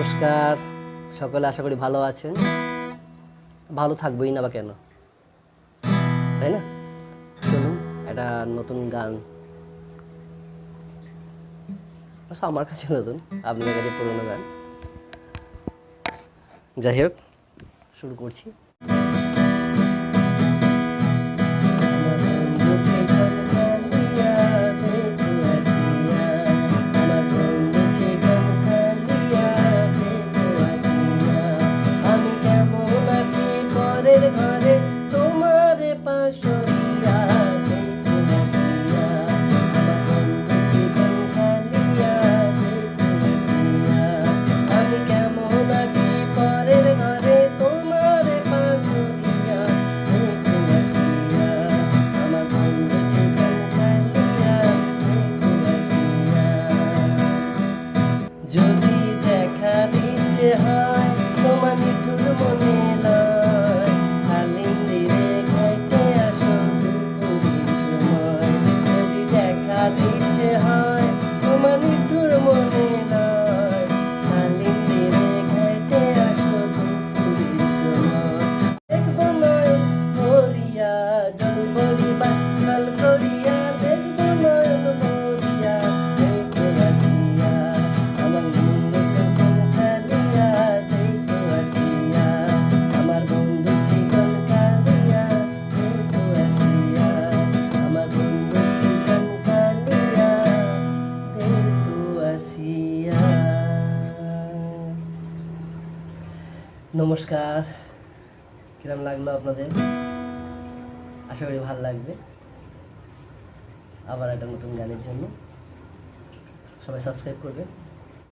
নমস্কার। সকলে আশা করি ভালো আছেন। ভালো থাকবোই না বা কেন? তাই না? চলুন একটা নতুন গান। আচ্ছা, আমার কাছে নতুন আপনার কাছে পুরোনো গান। যাই হোক শুরু করছি। দিচ্ছে হয় তোমার মিঠুর মনে লয় কালিন্দিরে খাইতে আসো, দুপুরের সময়। যদি দেখা দিচ্ছে হয় মনে লয়। কালিন্দিরে খাইতে আসো, দুপুরের সময়। দেখব ভরিবা নমস্কার। কিরম লাগল আপনাদের? আশা করি ভালো লাগবে। আবার একটা নতুন গানের জন্য। সবাই সাবস্ক্রাইব করবে